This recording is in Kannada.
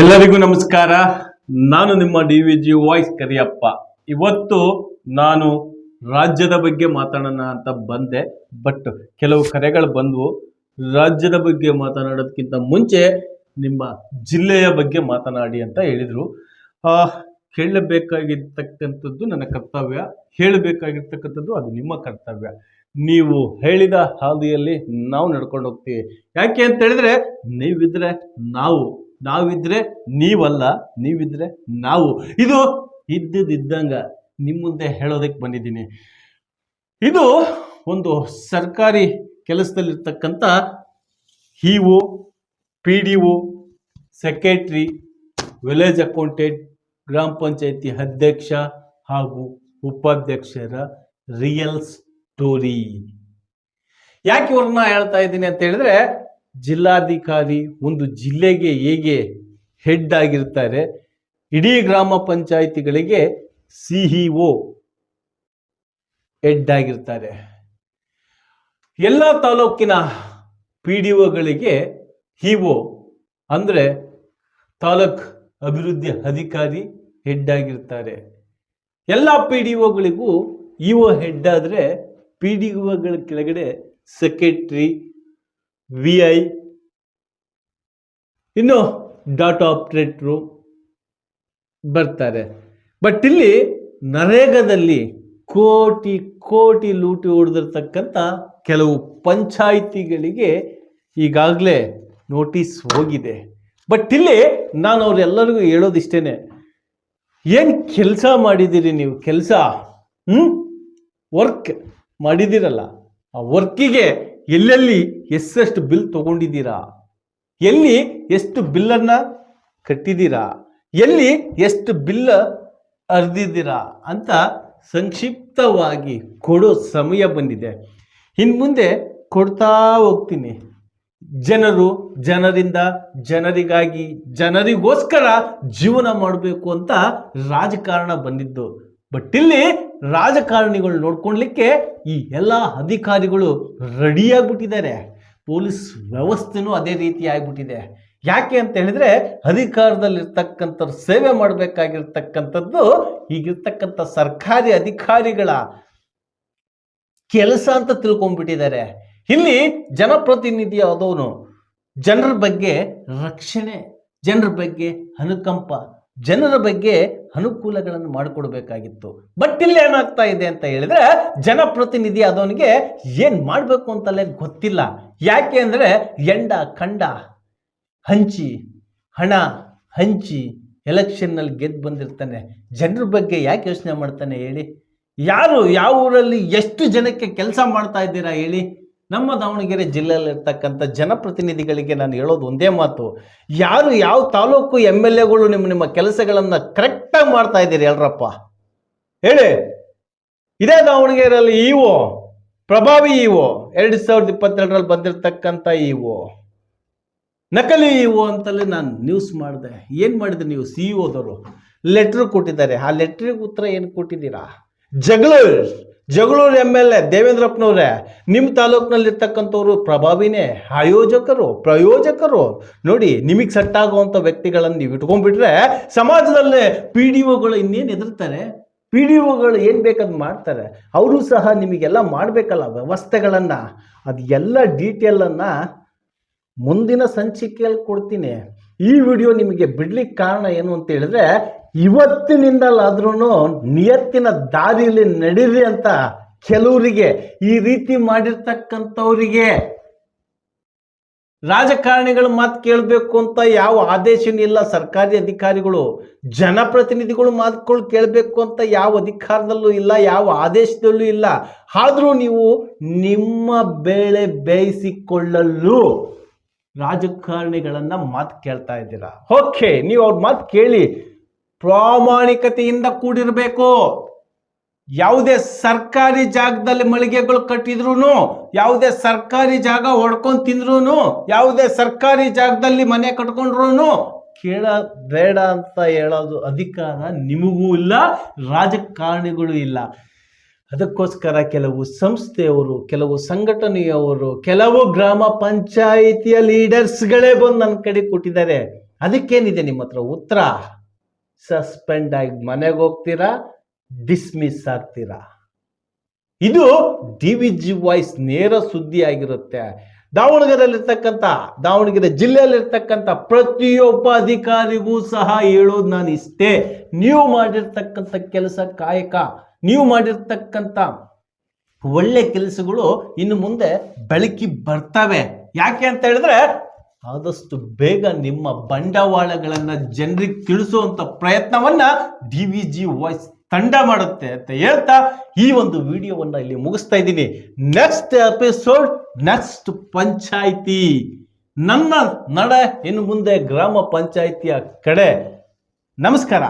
ಎಲ್ಲರಿಗೂ ನಮಸ್ಕಾರ. ನಾನು ನಿಮ್ಮ D V G voice Kariyappa. ಇವತ್ತು ನಾನು ರಾಜ್ಯದ ಬಗ್ಗೆ ಮಾತಾಡೋಣ ಅಂತ ಬಂದೆ. ಬಟ್ ಕೆಲವು ಕರೆಗಳು ಬಂದವು. ರಾಜ್ಯದ ಬಗ್ಗೆ ಮಾತನಾಡೋದಕ್ಕಿಂತ ಮುಂಚೆ ನಿಮ್ಮ ಜಿಲ್ಲೆಯ ಬಗ್ಗೆ ಮಾತನಾಡಿ ಅಂತ ಹೇಳಿದರು. ಕೇಳಬೇಕಾಗಿರ್ತಕ್ಕಂಥದ್ದು ನನ್ನ ಕರ್ತವ್ಯ. ಹೇಳಬೇಕಾಗಿರ್ತಕ್ಕಂಥದ್ದು ಅದು ನಿಮ್ಮ ಕರ್ತವ್ಯ. ನೀವು ಹೇಳಿದ ಹಾದಿಯಲ್ಲಿ ನಾವು ನಡ್ಕೊಂಡು ಹೋಗ್ತೀವಿ. ಯಾಕೆ ಅಂತ ಹೇಳಿದ್ರೆ, ನೀವಿದ್ರೆ ನಾವು ನಾವಿದ್ರೆ ನೀವಲ್ಲ, ನೀವಿದ್ರೆ ನಾವು. ಇದು ಇದ್ದಿದ್ದಂಗ ನಿಮ್ಮ ಮುಂದೆ ಹೇಳೋದಕ್ಕೆ ಬಂದಿದ್ದೀನಿ. ಇದು ಒಂದು ಸರ್ಕಾರಿ ಕೆಲಸದಲ್ಲಿರ್ತಕ್ಕಂಥ E O, P D O, secretary, village accountant, ಗ್ರಾಮ ಪಂಚಾಯಿತಿ ಅಧ್ಯಕ್ಷ ಹಾಗೂ ಉಪಾಧ್ಯಕ್ಷರ ರಿಯಲ್ ಸ್ಟೋರಿ. ಯಾಕೆ ಇವ್ರನ್ನ ಹೇಳ್ತಾ ಇದ್ದೀನಿ ಅಂತ ಹೇಳಿದ್ರೆ ಜಿಲ್ಲಾಧಿಕಾರಿ ಒಂದು ಜಿಲ್ಲೆಗೆ ಹೇಗೆ ಹೆಡ್ ಆಗಿರ್ತಾರೆ, ಇಡೀ ಗ್ರಾಮ ಪಂಚಾಯಿತಿಗಳಿಗೆ ಸಿಇಒ ಹೆಡ್ ಆಗಿರ್ತಾರೆ. ಎಲ್ಲ ತಾಲೂಕಿನ ಪಿ ಡಿ ಒಗಳಿಗೆ ಇಒ ಅಂದರೆ ತಾಲೂಕ್ ಅಭಿವೃದ್ಧಿ ಅಧಿಕಾರಿ ಹೆಡ್ ಆಗಿರ್ತಾರೆ. ಎಲ್ಲ ಪಿ ಡಿ ಒಗಳಿಗೂ ಇಒ ಹೆಡ್ ಆದರೆ ಪಿ ಡಿ ಒಗಳ ಕೆಳಗಡೆ ಸೆಕ್ರೆಟ್ರಿ ವಿ ಐ ಇನ್ನು ಡಾಟ್ ಆಪ್ರೇಟ್ರು ಬರ್ತಾರೆ. ಬಟ್ ಇಲ್ಲಿ ನರೇಗದಲ್ಲಿ ಕೋಟಿ ಕೋಟಿ ಲೂಟಿ ಹೊಡೆದಿರ್ತಕ್ಕಂಥ ಕೆಲವು ಪಂಚಾಯಿತಿಗಳಿಗೆ ಈಗಾಗಲೇ ನೋಟಿಸ್ ಹೋಗಿದೆ. ಬಟ್ ಇಲ್ಲಿ ನಾನು ಅವರೆಲ್ಲರಿಗೂ ಹೇಳೋದಿಷ್ಟೇನೆ. ಏನು ಕೆಲಸ ಮಾಡಿದ್ದೀರಿ ನೀವು? ಕೆಲಸ ಹ್ಞೂ ವರ್ಕ್ ಮಾಡಿದ್ದೀರಲ್ಲ. ಆ ವರ್ಕಿಗೆ ಎಲ್ಲೆಲ್ಲಿ ಎಷ್ಟೆಷ್ಟು ಬಿಲ್ ತಗೊಂಡಿದ್ದೀರಾ? ಎಲ್ಲಿ ಎಷ್ಟು ಬಿಲ್ಲನ್ನು ಕಟ್ಟಿದ್ದೀರಾ? ಎಲ್ಲಿ ಎಷ್ಟು ಬಿಲ್ ಅರ್ದಿದ್ದೀರಾ? ಅಂತ ಸಂಕ್ಷಿಪ್ತವಾಗಿ ಕೊಡೋ ಸಮಯ ಬಂದಿದೆ. ಇನ್ನು ಮುಂದೆ ಕೊಡ್ತಾ ಹೋಗ್ತೀನಿ. ಜನರು ಜನರಿಂದ ಜನರಿಗಾಗಿ ಜನರಿಗೋಸ್ಕರ ಜೀವನ ಮಾಡಬೇಕು ಅಂತ ರಾಜಕಾರಣ ಬಂದಿದ್ದು. ಬಟ್ ಇಲ್ಲಿ ರಾಜಕಾರಣಿಗಳು ನೋಡ್ಕೊಳ್ಲಿಕ್ಕೆ ಈ ಎಲ್ಲ ಅಧಿಕಾರಿಗಳು ರೆಡಿಯಾಗ್ಬಿಟ್ಟಿದ್ದಾರೆ ಪೊಲೀಸ್ ವ್ಯವಸ್ಥೆನೂ ಅದೇ ರೀತಿ ಆಗಿಬಿಟ್ಟಿದೆ. ಯಾಕೆ ಅಂತ ಹೇಳಿದ್ರೆ ಅಧಿಕಾರದಲ್ಲಿರ್ತಕ್ಕಂಥ ಸೇವೆ ಮಾಡಬೇಕಾಗಿರ್ತಕ್ಕಂಥದ್ದು ಈಗಿರ್ತಕ್ಕಂಥ ಸರ್ಕಾರಿ ಅಧಿಕಾರಿಗಳ ಕೆಲಸ ಅಂತ ತಿಳ್ಕೊಂಡ್ಬಿಟ್ಟಿದ್ದಾರೆ. ಇಲ್ಲಿ ಜನಪ್ರತಿನಿಧಿ ಆದವನು ಜನರ ಬಗ್ಗೆ ರಕ್ಷಣೆ, ಜನರ ಬಗ್ಗೆ ಅನುಕಂಪ, ಜನರ ಬಗ್ಗೆ ಅನುಕೂಲಗಳನ್ನು ಮಾಡಿಕೊಡ್ಬೇಕಾಗಿತ್ತು. ಬಟ್ ಇಲ್ಲಿ ಏನಾಗ್ತಾ ಇದೆ ಅಂತ ಹೇಳಿದ್ರೆ ಜನಪ್ರತಿನಿಧಿ ಆದವನಿಗೆ ಏನ್ ಮಾಡಬೇಕು ಅಂತಲೇ ಗೊತ್ತಿಲ್ಲ. ಯಾಕೆ ಅಂದರೆ ಎಂಡ ಕಂಡ ಹಂಚಿ, ಹಣ, ಹಂಚಿ ಎಲೆಕ್ಷನ್ನಲ್ಲಿ ಗೆದ್ದು ಬಂದಿರ್ತಾನೆ. ಜನರ ಬಗ್ಗೆ ಯಾಕೆ ಯೋಚನೆ ಮಾಡ್ತಾನೆ ಹೇಳಿ? ಯಾರು, ಯಾವ ಊರಲ್ಲಿ ಎಷ್ಟು ಜನಕ್ಕೆ ಕೆಲಸ ಮಾಡ್ತಾ ಇದ್ದೀರಾ ಹೇಳಿ? ನಮ್ಮ ದಾವಣಗೆರೆ ಜಿಲ್ಲೆಯಲ್ಲಿರ್ತಕ್ಕಂಥ ಜನಪ್ರತಿನಿಧಿಗಳಿಗೆ ನಾನು ಹೇಳೋದು ಒಂದೇ ಮಾತು. ಯಾರು ಯಾವ ತಾಲೂಕು ಎಂ ಎಲ್ ಎಗಳು ನಿಮ್ಮ ನಿಮ್ಮ ಕೆಲಸಗಳನ್ನು ಕರೆಕ್ಟಾಗಿ ಮಾಡ್ತಾ ಇದ್ದೀರಿ ಹೇಳ್ರಪ್ಪ. ಹೇಳಿ. ಇದೇ ದಾವಣಗೆರೆಯಲ್ಲಿ ಇಒ ಪ್ರಭಾವಿ ಇಒ ಎರಡು ಸಾವಿರದ ಇಪ್ಪತ್ತೆರಡರಲ್ಲಿ ಬಂದಿರತಕ್ಕಂಥ ಇಒ ನಕಲಿ ಇಒ ಅಂತಲೇ ನಾನು ನ್ಯೂಸ್ ಮಾಡಿದೆ. ಏನು ಮಾಡಿದ್ರಿ ನೀವು ಸಿ ಇಒದವರು ಲೆಟ್ರ್ ಕೊಟ್ಟಿದ್ದಾರೆ. ಆ ಲೆಟ್ರಿಗೆ ಉತ್ತರ ಏನು ಕೊಟ್ಟಿದ್ದೀರಾ? Jagalur. Jagalur M L A ದೇವೇಂದ್ರಪ್ಪನವ್ರೆ. ನಿಮ್ಮ ತಾಲೂಕಿನಲ್ಲಿರ್ತಕ್ಕಂಥವ್ರು ಪ್ರಭಾವಿನೇ, ಆಯೋಜಕರು, ಪ್ರಯೋಜಕರು. ನೋಡಿ, ನಿಮಗೆ ಸೆಟ್ ಆಗುವಂಥ ವ್ಯಕ್ತಿಗಳನ್ನು ನೀವು ಇಟ್ಕೊಂಡ್ಬಿಟ್ರೆ ಸಮಾಜದಲ್ಲೇ ಪಿ ಡಿ ಒಗಳು ಇನ್ನೇನು ಎದುರ್ತಾರೆ ಪಿ ಡಿ ಒಗಳು ಏನು ಬೇಕಾದ್ ಮಾಡ್ತಾರೆ, ಅವರು ಸಹ ನಿಮಗೆಲ್ಲ ಮಾಡಬೇಕಲ್ಲ ವ್ಯವಸ್ಥೆಗಳನ್ನು. ಅದು ಎಲ್ಲ ಡೀಟೇಲನ್ನು ಮುಂದಿನ ಸಂಚಿಕೆಯಲ್ಲಿ ಕೊಡ್ತೀನಿ. ಈ ವಿಡಿಯೋ ನಿಮಗೆ ಬಿಡ್ಲಿಕ್ಕೆ ಕಾರಣ ಏನು ಅಂತ ಹೇಳಿದ್ರೆ ಇವತ್ತಿನಿಂದಲಾದ್ರೂ ನಿಯತ್ತಿನ ದಾರಿಯಲ್ಲಿ ನಡೀರಿ ಅಂತ ಕೆಲವರಿಗೆ ಈ ರೀತಿ ಮಾಡಿರ್ತಕ್ಕಂಥವರಿಗೆ. ರಾಜಕಾರಣಿಗಳ ಮಾತು ಕೇಳಬೇಕು ಅಂತ ಯಾವ ಆದೇಶನೂ ಇಲ್ಲ. ಸರ್ಕಾರಿ ಅಧಿಕಾರಿಗಳು, ಜನಪ್ರತಿನಿಧಿಗಳು ಮಾತುಗಳು ಕೇಳಬೇಕು ಅಂತ ಯಾವ ಅಧಿಕಾರದಲ್ಲೂ ಇಲ್ಲ, ಯಾವ ಆದೇಶದಲ್ಲೂ ಇಲ್ಲ. ಆದರೂ ನೀವು ನಿಮ್ಮ ಬೇಳೆ ಬೇಯಿಸಿಕೊಳ್ಳಲು ರಾಜಕಾರಣಿಗಳನ್ನು ಮಾತು ಕೇಳ್ತಾ ಇದ್ದೀರಾ? ಓಕೆ, ನೀವು ಅವ್ರ ಮಾತು ಕೇಳಿ. ಪ್ರಾಮಾಣಿಕತೆಯಿಂದ ಕೂಡಿರಬೇಕು. ಯಾವುದೇ ಸರ್ಕಾರಿ ಜಾಗದಲ್ಲಿ ಮಳಿಗೆಗಳು ಕಟ್ಟಿದ್ರು ಯಾವುದೇ ಸರ್ಕಾರಿ ಜಾಗ ಹೊಡ್ಕೊಂಡು ತಿಂದ್ರು ಯಾವುದೇ ಸರ್ಕಾರಿ ಜಾಗದಲ್ಲಿ ಮನೆ ಕಟ್ಕೊಂಡ್ರು ಕೇಳ ಬೇಡ ಅಂತ ಹೇಳೋದು ಅಧಿಕಾರ ನಿಮಗೂ ಇಲ್ಲ, ರಾಜಕಾರಣಿಗಳು ಇಲ್ಲ. ಅದಕ್ಕೋಸ್ಕರ ಕೆಲವು ಸಂಸ್ಥೆಯವರು, ಕೆಲವು ಸಂಘಟನೆಯವರು, ಕೆಲವು ಗ್ರಾಮ ಪಂಚಾಯಿತಿಯ ಲೀಡರ್ಸ್ಗಳೇ ಬಂದು ನನ್ನ ಕಡೆ ಕೊಟ್ಟಿದ್ದಾರೆ. ಅದಕ್ಕೇನಿದೆ ನಿಮ್ಮ ಹತ್ರ ಉತ್ತರ? ಸಸ್ಪೆಂಡ್ ಆಗಿ ಮನೆಗೆ ಹೋಗ್ತೀರಾ? ಡಿಸ್ಮಿಸ್ ಆಗ್ತೀರಾ? ಇದು ಡಿ ವಿ ಜಿ ವಾಯ್ಸ್ ನೇರ ಸುದ್ದಿ ಆಗಿರುತ್ತೆ ದಾವಣಗೆರೆಯಲ್ಲಿರ್ತಕ್ಕಂಥ, ದಾವಣಗೆರೆ ಜಿಲ್ಲೆಯಲ್ಲಿರ್ತಕ್ಕಂಥ ಪ್ರತಿಯೊಬ್ಬ ಅಧಿಕಾರಿಗೂ ಸಹ ಹೇಳೋದು ನಾನು ಇಷ್ಟೇ. ನೀವು ಮಾಡಿರ್ತಕ್ಕಂಥ ಕೆಲಸ ಕಾಯಕ. ನೀವು ಮಾಡಿರ್ತಕ್ಕಂಥ ಒಳ್ಳೆ ಕೆಲಸಗಳು ಇನ್ನು ಮುಂದೆ ಬೆಳಕಿ ಬರ್ತವೆ. ಯಾಕೆ ಅಂತ ಹೇಳಿದ್ರೆ ಆದಷ್ಟು ಬೇಗ ನಿಮ್ಮ ಬಂಡವಾಳಗಳನ್ನು ಜನರಿಗೆ ತಿಳಿಸುವಂಥ ಪ್ರಯತ್ನವನ್ನ ಡಿ ವಿ ಜಿ ವಾಯ್ಸ್ ತಂಡ ಮಾಡುತ್ತೆ ಅಂತ ಹೇಳ್ತಾ ಈ ಒಂದು ವಿಡಿಯೋವನ್ನ ಇಲ್ಲಿ ಮುಗಿಸ್ತಾ ಇದ್ದೀನಿ. Next episode next panchayat. ನನ್ನ ನಡ ಇನ್ನು ಮುಂದೆ ಗ್ರಾಮ ಪಂಚಾಯಿತಿಯ ಕಡೆ. ನಮಸ್ಕಾರ.